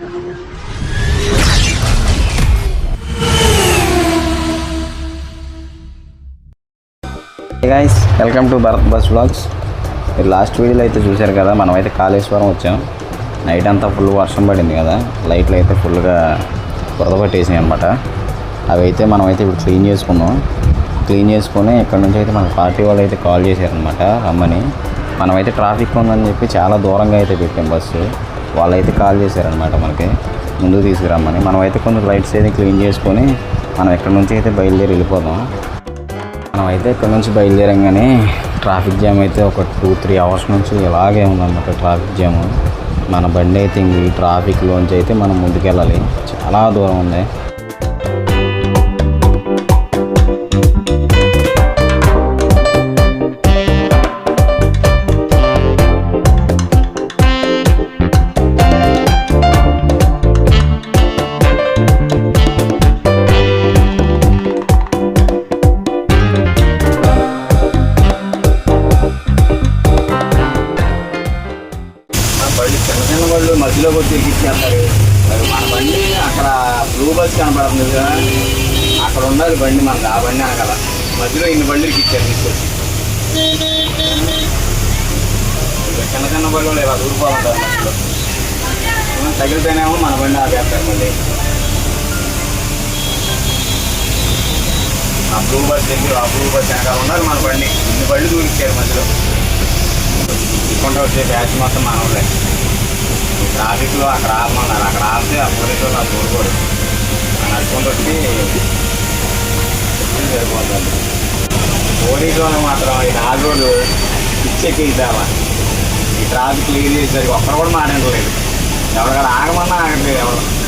Guys welcome to Bharath bus blogs మీరు last వీడియోలో అయితే చూశారు కదా మనమైతే కాళేశ్వరం వచ్చాం. నైట్ అంతా ఫుల్ వర్షం పడింది కదా లైట్లు అయితే ఫుల్గా బురద పట్టేసినాయి అనమాట అవి అయితే మనమైతే ఇప్పుడు క్లీన్ చేసుకున్నాం క్లీన్ చేసుకొని ఇక్కడ నుంచి అయితే మన పార్టీ వాళ్ళు అయితే కాల్ చేశారనమాట రమ్మని. మనమైతే ట్రాఫిక్ ఉందని చెప్పి చాలా దూరంగా అయితే పెట్టాం బస్సు. వాళ్ళైతే కాల్ చేశారనమాట మనకి. ముందుకు తీసుకురమ్మని. మనమైతే కొంచెం లైట్స్ అయితే క్లీన్ చేసుకొని మనం ఎక్కడి నుంచి అయితే బయలుదేరి వెళ్ళిపోదాం. మనం అయితే ఇక్కడ నుంచి బయలుదేరంగానే ట్రాఫిక్ జామ్ అయితే ఒక టూ త్రీ అవర్స్ నుంచి ఇలాగే ఉందన్నమాట ట్రాఫిక్ జామ్. మన బండి అయితే ఇంక ఈ ట్రాఫిక్లోంచి అయితే మనం ముందుకెళ్ళాలి. చాలా దూరం ఉంది. బళ్ళు వచ్చి ఎక్కిచ్చేస్తారు మన బండి అక్కడ బ్లూ బస్ కనపడుతుంది కదా. అక్కడ ఉండాలి బండి మనకు ఆ బండి అనగల మధ్యలో ఇన్ని బళ్ళు ఇచ్చారు తీసుకొచ్చి చిన్న చిన్న చిన్న బళ్ళు ఇలా దూరిపోతుంటారు మధ్యలో. ఏమో తగిలితేనేమో మన బండి ఆపేస్తారు మళ్ళీ. ఆ బ్లూ బస్ దగ్గర ఆ బ్లూ బస్ వెనకాల ఉండాలి మన బండి. ఇన్ని బండ్లు దూరిచ్చారు మధ్యలో. తీసుకుంటూ వచ్చే బ్యాచ్ మొత్తం మన వాళ్ళే ట్రాఫిక్లో అక్కడ ఆపమన్నారు. అక్కడ ఆపితే ఆ పోలీసు వాళ్ళు అది నడుచుకుంటూ వచ్చి సరిపోతుంది. పోలీసు వాళ్ళు మాత్రం ఈ నాలుగు రోజులు పిచ్చెక్కి ఇద్దామా ఈ ట్రాఫిక్ క్లియర్ చేసేసరికి ఒక్కరు కూడా మాట్లాడలేదు. ఎవరికడ ఆగమన్నా ఆగట్లేదు ఎవరు.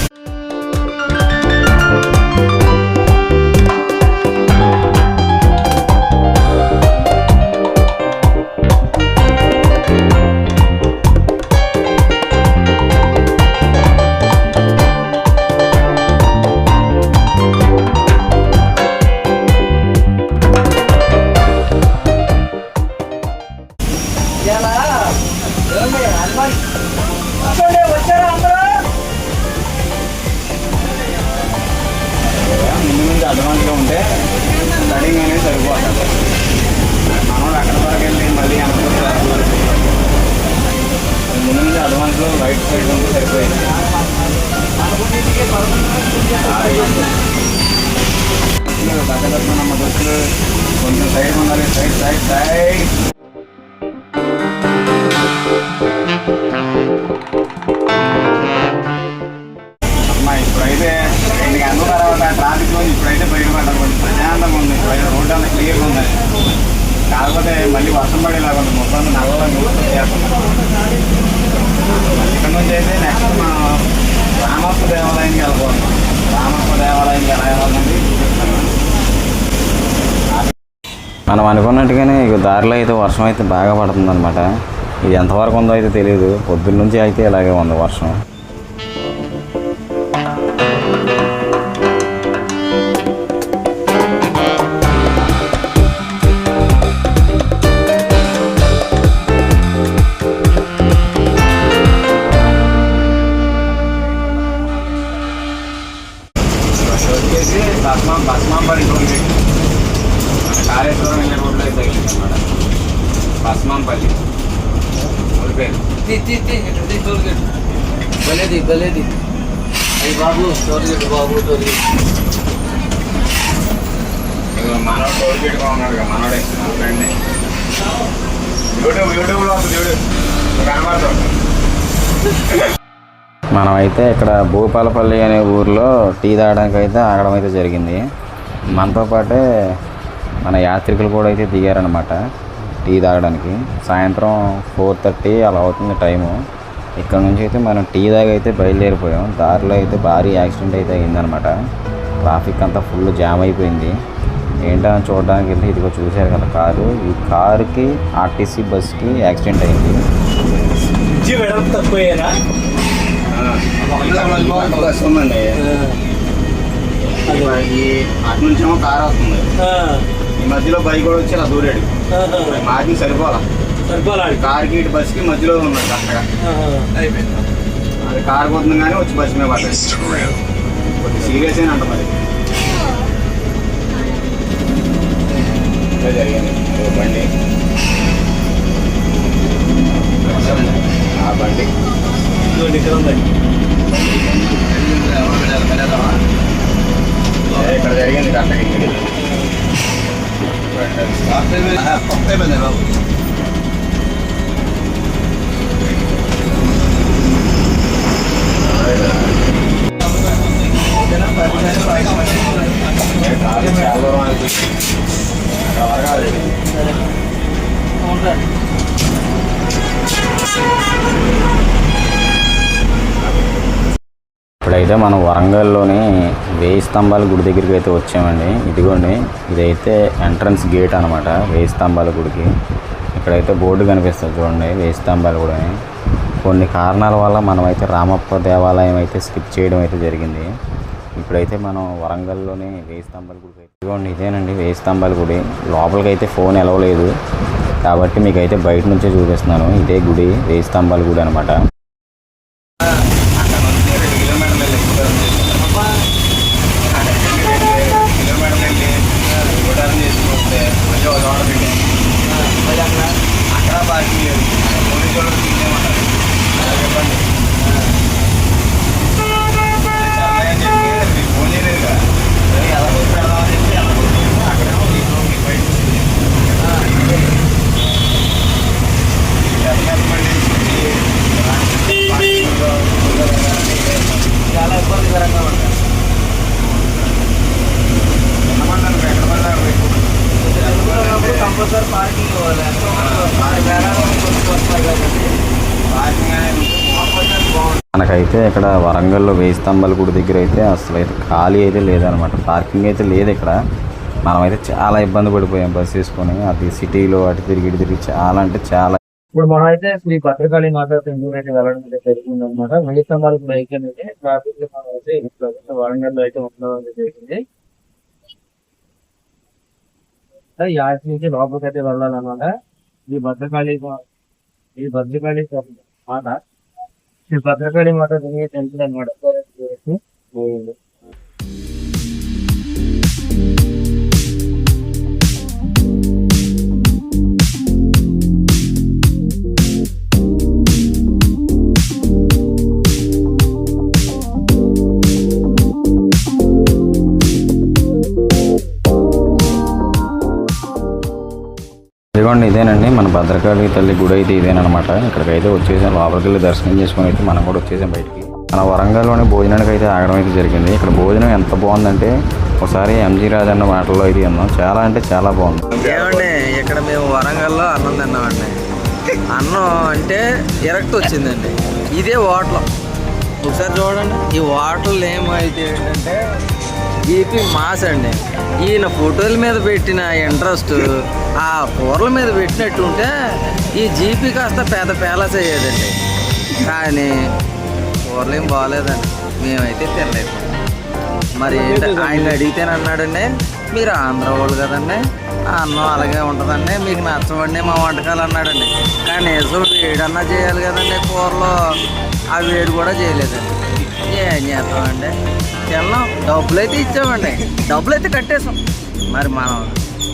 స్టడింగ్ అనేది సరిపోతుంది మనం అక్కడ వరకు వెళ్ళి మళ్ళీ అనుకుంటే ముందు నుంచి అడ్వాన్స్లో రైట్ సైడ్ ఉంటే సరిపోయింది పక్కన బస్సులు కొంచెం సైడ్ ఉండాలి సైడ్ సైడ్ సైడ్ వర్షం పడేలాగా ఉంది. మొత్తం నల్లగా చేస్తున్నాం ఇక్కడ నుంచి అయితే నెక్స్ట్ మనం రామప్ప దేవాలయానికి వెళ్ళిపోతున్నాం రామప్ప దేవాలయానికి ఎలా వెళ్ళాలండి మనం అనుకున్నట్టుగానే ఇక దారిలో అయితే వర్షం అయితే బాగా పడుతుంది ఇది ఎంతవరకు ఉందో అయితే తెలియదు. పొద్దున్న నుంచి అయితే ఇలాగే ఉంది వర్షం. టోల్ ఉన్నాడు మనోడే ఫ్రెండ్ యూట్యూబ్ యూట్యూబ్లో వస్తుంది మనమైతే ఇక్కడ భూపాలపల్లి అనే ఊర్లో టీ తాగడానికి అయితే ఆగడం అయితే జరిగింది. మనతో పాటే మన యాత్రికులు కూడా అయితే దిగారనమాట టీ తాగడానికి. సాయంత్రం ఫోర్ థర్టీ అలా అవుతుంది టైము. ఇక్కడ నుంచి అయితే మనం టీ తాగైతే అయితే బయలుదేరిపోయాం. దారిలో అయితే భారీ యాక్సిడెంట్ అయితే అయిందనమాట ట్రాఫిక్ అంతా ఫుల్ జామ్ అయిపోయింది. ఏంటని చూడడానికి వెళ్తే ఇదిగో చూశారు కదా కారు. ఈ కారుకి ఆర్టీసీ బస్కి యాక్సిడెంట్ అయింది. బస్ అటు నుంచేమో కారు వస్తుంది. ఈ మధ్యలో బైక్ కూడా వచ్చి ఇలా దూరాడు. మార్కింగ్ సరిపోలా. సరిపోలాడి కార్కి ఇటు బస్కి మధ్యలో ఉన్నది అక్కడ. అయిపోయింది మరి కారు పోతుంది కానీ వచ్చి బస్సు మీద కొద్ది సీరియస్ అయిన అంట మరి. ఇట్లా జరిగింది. ఓ బండి. ఆ బండి. ఇక్కడ ఉందండి. ఏ, ఇక్కడ జరిగింది కరెక్ట్గా ఇక్కడ కారు చాలా దూరం ఆగింది. ఇప్పుడైతే మనం వరంగల్లోని వేయి స్తంభాల గుడి దగ్గరికి అయితే వచ్చామండి. ఇదిగోండి ఇదైతే ఎంట్రన్స్ గేట్ అనమాట వేయి స్తంభాల గుడికి. ఇక్కడైతే బోర్డు కనిపిస్తుంది చూడండి వేయి స్తంభాల కూడా కొన్ని కారణాల వల్ల మనమైతే రామప్ప దేవాలయం అయితే స్కిప్ చేయడం అయితే జరిగింది. ఇప్పుడైతే మనం వరంగల్లోని వేయి స్తంభాల గుడికి ఇదిగోండి ఇదేనండి వేయి స్తంభాల గుడి. లోపలికి అయితే ఫోన్ ఎలవలేదు. కాబట్టి మీకు అయితే బయట నుంచే చూపిస్తున్నాను. ఇదే గుడి వేయి స్తంభాల గుడి అనమాట అక్కడ నుంచి రెండు కిలోమీటర్లు వెళ్ళి కిలోమీటర్లు వెళ్ళి రిటర్న్ చేసుకుంటే మళ్ళీ ఒక చోట పెట్టాను అక్కడ పార్కింగ్ లేదు పోలీసు వాళ్ళు తీసేయమన్నారు అలా చెప్పండి సర్లే అని చెప్పి మీకు ఫోన్ చేయలేదు కదా సరే ఎలా వచ్చి పెడదామని చెప్పి ఎలా వచ్చి అక్కడేమో మీకు మీకు బయట వచ్చింది. ఎంత ఎంతమంది పార్కింగ్లో చాలా ఇబ్బందికరంగా ఉంటుంది ఎన్నమంటారు ఎక్కడ పడ్డారు మీకు తెలుగులో కంపల్సరీ పార్కింగ్ ఇవ్వాలి ఎంతో మంది వేలాది మంది వస్తారు కాబట్టి పార్కింగ్ అనేది కంపల్సరీ అయితే ఇక్కడ వరంగల్లో వేయి స్తంభాల గుడి దగ్గర అయితే అసలు అయితే ఖాళీ అయితే లేదనమాట. పార్కింగ్ అయితే లేదు ఇక్కడ. మనమైతే చాలా ఇబ్బంది పడిపోయాం బస్ వేసుకొని. అది సిటీలో అటు తిరిగి ఇటు తిరిగి చాలా అంటే చాలా ఇప్పుడు మనం అయితే శ్రీ భద్రకాళి మాత టెంపుల్ అయితే వెళ్ళడం అయితే జరిగింది అనమాట వెయ్యి స్తంభాల బైక్ అనేది ట్రాఫిక్ మనం అయితే వరంగల్లో అయితే వరంగల్లో అయితే ఉండడం జరిగింది అయితే నుంచి లోపలికి అయితే వెళ్ళాలన్నమాట. ఈ భద్రకాళి ఈ భద్రకాళి మాట శ్రీ భద్రకాళి మాత తిరిగే టెంపుల్ ఇదిగోండి ఇదేనండి. మన భద్రకాళి తల్లి గుడి అయితే ఇదేనమాట ఇక్కడికైతే వచ్చేసాం. లోపలికి వెళ్ళి దర్శనం చేసుకుని అయితే మనం కూడా వచ్చేసాం బయటికి. మన వరంగల్లోని భోజనానికి అయితే ఆగడం అయితే జరిగింది. ఇక్కడ భోజనం ఎంత బాగుందంటే ఒకసారి ఎంజీ రాజన్న మాటల్లో అయితే ఉన్నాం చాలా అంటే చాలా బాగుంది. ఏమండి ఇక్కడ మేము వరంగల్లో అన్నం తిన్నామండి. అన్నం అంటే ఎరక్ట్ వచ్చిందండి. ఇదే హోటల్. ఒకసారి చూడండి ఈ హోటల్ ఏమైతే ఏంటంటే ఈపీ మాస్ అండి. ఈయన ఫోటోల మీద పెట్టిన ఇంట్రెస్ట్ ఆ కూరల మీద పెట్టినట్టు ఉంటే ఈ జీపీ కాస్త పెద్ద ప్యాలెస్ అయ్యేదండి. కానీ కూరలు ఏం బాగాలేదండి. మేమైతే తినలేదు. మరి ఆయన అడిగితేనే అన్నాడండి మీరు ఆంధ్ర వాళ్ళు కదండి అన్నం అలాగే ఉంటుందండి మీకు నచ్చవండి మా వంటకాలు అన్నాడండి. కానీ నిజం వేడన్నా చేయాలి కదండి కూరలో. ఆ వేడి కూడా చేయలేదండి. ఏం చేస్తామండి డబ్బులు అయితే ఇచ్చామండి. డబ్బులు అయితే కట్టేసాం మరి మనం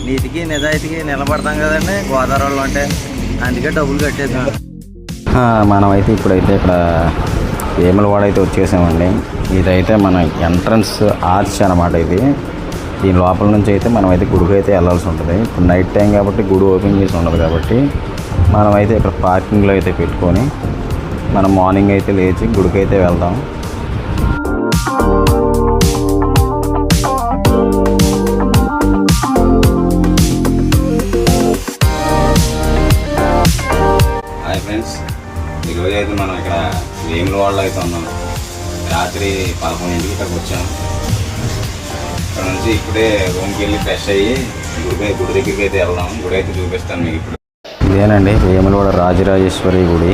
నీతికి నిజాయితీకి నిలబడతాం కదండి. గోదావరి వాళ్ళు అంటే అందుకే డబ్బులు కట్టేసాం మనమైతే ఇప్పుడైతే ఇక్కడ వేములవాడ అయితే వచ్చేసామండి. ఇదైతే మన ఎంట్రన్స్ ఆర్చ్ అనమాట ఇది. దీని లోపల నుంచి అయితే మనం అయితే గుడికి అయితే వెళ్ళాల్సి ఉంటుంది. ఇప్పుడు నైట్ టైం కాబట్టి గుడి ఓపెన్ చేసి ఉండదు కాబట్టి మనమైతే ఇక్కడ పార్కింగ్లో అయితే పెట్టుకొని మనం మార్నింగ్ అయితే లేచి గుడికి అయితే వెళ్దాం వేములవాడలో అయితే ఉన్నాం. రాత్రి పదకొండింటికి ఇక్కడికి వచ్చాం. ఇక్కడ నుంచి ఇప్పుడే రూమ్కి వెళ్ళి ఫ్రెష్ అయ్యి గుడి గుడి దగ్గరికి అయితే వెళ్దాం. గుడి అయితే చూపిస్తాను మీకు ఇప్పుడు. ఇదేనండి వేములవాడ రాజరాజేశ్వరి గుడి.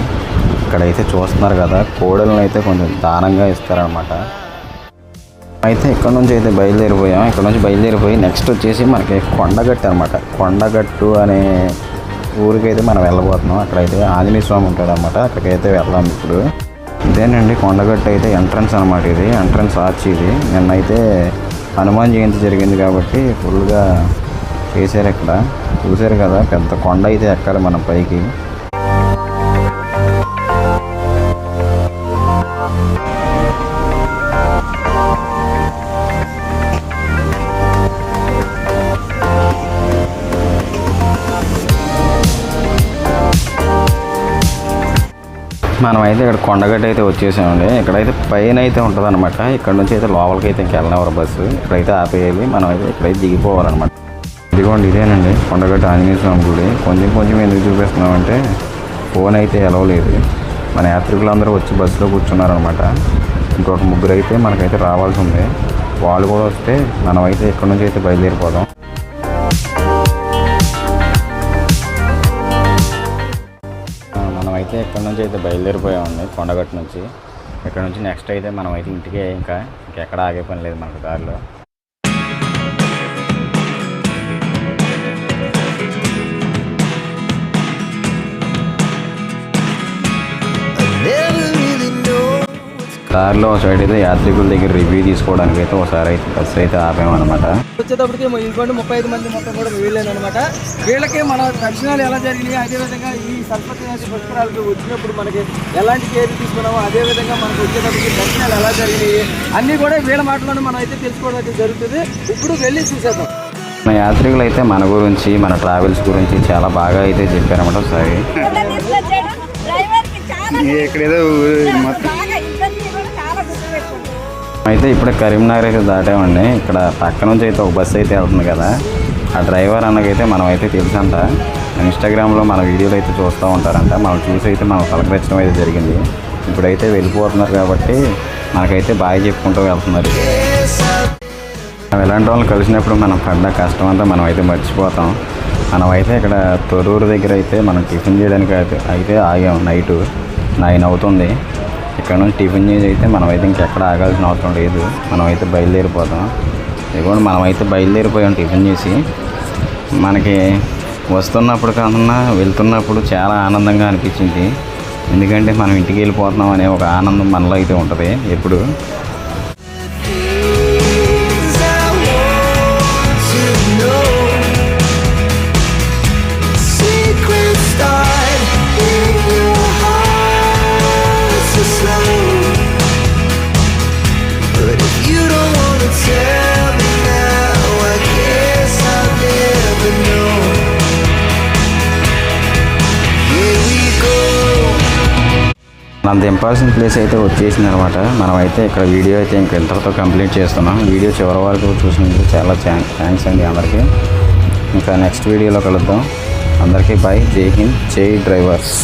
ఇక్కడైతే చూస్తున్నారు కదా కోడలను అయితే కొంచెం దానంగా ఇస్తారనమాట అయితే ఇక్కడ నుంచి అయితే బయలుదేరిపోయాం. ఇక్కడ నుంచి బయలుదేరిపోయి నెక్స్ట్ వచ్చేసి మనకి కొండగట్టు అనమాట కొండగట్టు అనే ఊరికైతే మనం వెళ్ళబోతున్నాం. అక్కడైతే ఆంజనేయ స్వామి ఉంటాడు అనమాట అక్కడికైతే వెళ్దాం ఇప్పుడు. ఇదేనండి కొండగట్టు అయితే ఎంట్రన్స్ అనమాట ఇది ఎంట్రన్స్ ఆర్చ్ ఇది. నిన్నైతే హనుమాన్ జయంతి జరిగింది కాబట్టి ఫుల్గా చేశారు ఇక్కడ. చూశారు కదా పెద్ద కొండ అయితే ఎక్కాలి మనం పైకి. మనం అయితే ఇక్కడ కొండగట్టు అయితే వచ్చేసామండి. ఇక్కడైతే పైన అయితే ఉంటుంది అనమాట ఇక్కడ నుంచి అయితే లోపలికి అయితే ఇంకెళ్ళినవారు బస్సు. ఇక్కడైతే ఆపేయాలి. మనం అయితే ఇక్కడైతే దిగిపోవాలన్నమాట. ఇదిగోండి ఇదేనండి కొండగట్టు ఆంజనేయ స్వామి గుడి. కొంచెం కొంచెం ఎందుకు చూపిస్తున్నామంటే ఫోన్ అయితే ఎలవలేదు మన యాత్రికులందరూ వచ్చి బస్సులో కూర్చున్నారనమాట ఇంకొక ముగ్గురు అయితే మనకైతే రావాల్సి ఉంది. వాళ్ళు కూడా వస్తే మనం అయితే ఇక్కడ నుంచి అయితే బయలుదేరిపోదాం. అయితే ఇక్కడ నుంచి అయితే బయలుదేరిపోయామండి కొండగట్టు నుంచి. ఇక్కడ నుంచి నెక్స్ట్ అయితే మనం అయితే ఇంటికే ఇంకా ఇంకెక్కడ ఆగే పని లేదు మనకు దారిలో. ఒక సైడ్ అయితే యాత్రికుల దగ్గర రివ్యూ తీసుకోవడానికి అయితే ఒకసారి అయితే బస్సు అయితే ఆపామన్నమాట. వచ్చేటప్పటికి ఇంకోటి ముప్పై ఐదు మంది మొత్తం కూడా వీళ్ళేను అనమాట వీళ్ళకి మన దర్శనాలు ఎలా జరిగినాయి అదేవిధంగా ఈ సరస్వతి పుష్కరాలకు వచ్చినప్పుడు మనకి ఎలాంటి కేర్ తీసుకున్నామో అదేవిధంగా మనకు వచ్చేటప్పటికి దర్శనాలు ఎలా జరిగినాయి అన్నీ కూడా వీళ్ళ మాటలోనే మనం అయితే తెలుసుకోవడం అయితే జరుగుతుంది. ఇప్పుడు వెళ్ళి చూసేద్దాం. మన యాత్రికులు అయితే మన గురించి మన ట్రావెల్స్ గురించి చాలా బాగా అయితే చెప్పారన్నమాట ఒకసారి. డ్రైవర్కి చాలా ఇక్కడేదో అయితే ఇప్పుడే కరీంనగర్ అయితే దాటామండి. ఇక్కడ పక్క నుంచి అయితే ఒక బస్సు అయితే వెళ్తుంది కదా. ఆ డ్రైవర్ అన్నకైతే మనం అయితే తెలుసంట. ఇన్స్టాగ్రామ్లో మన వీడియోలు అయితే చూస్తూ ఉంటారంట. మనం చూసి అయితే మనం పలకరించడం అయితే జరిగింది. ఇప్పుడైతే వెళ్ళిపోతున్నారు కాబట్టి మనకైతే బాగా చెప్పుకుంటూ వెళ్తున్నారు. మనం ఇలాంటి వాళ్ళని కలిసినప్పుడు మనం పడ్డ కష్టం అంతా మనం అయితే మర్చిపోతాం. మనం అయితే ఇక్కడ తొరూరు దగ్గర అయితే మనం టిఫిన్ చేయడానికి అయితే అయితే ఆగాం నైట్. నైన్ అవుతుంది. ఇక్కడ నుంచి టిఫిన్ చేసి అయితే మనమైతే ఇంకెక్కడ ఆగాల్సిన అవసరం లేదు. మనమైతే బయలుదేరిపోతాం. ఇదిగోండి మనమైతే బయలుదేరిపోయాం టిఫిన్ చేసి. మనకి వస్తున్నప్పుడు కాకుండా వెళ్తున్నప్పుడు చాలా ఆనందంగా అనిపించింది. ఎందుకంటే మనం ఇంటికి వెళ్ళిపోతున్నాం అనే ఒక ఆనందం మనలో అయితే ఉంటుంది. ఎప్పుడు? మనం దింపాల్సిన ప్లేస్ అయితే వచ్చేసింది అనమాట మనమైతే ఇక్కడ వీడియో అయితే ఇంక ఇంతటితో కంప్లీట్ చేస్తున్నాం. వీడియో చివరి వరకు చూసినందుకు చాలా థ్యాంక్స్ అండి అందరికీ. ఇంకా నెక్స్ట్ వీడియోలో కలుద్దాం. అందరికీ బాయ్ జై హింద్. జై డ్రైవర్స్.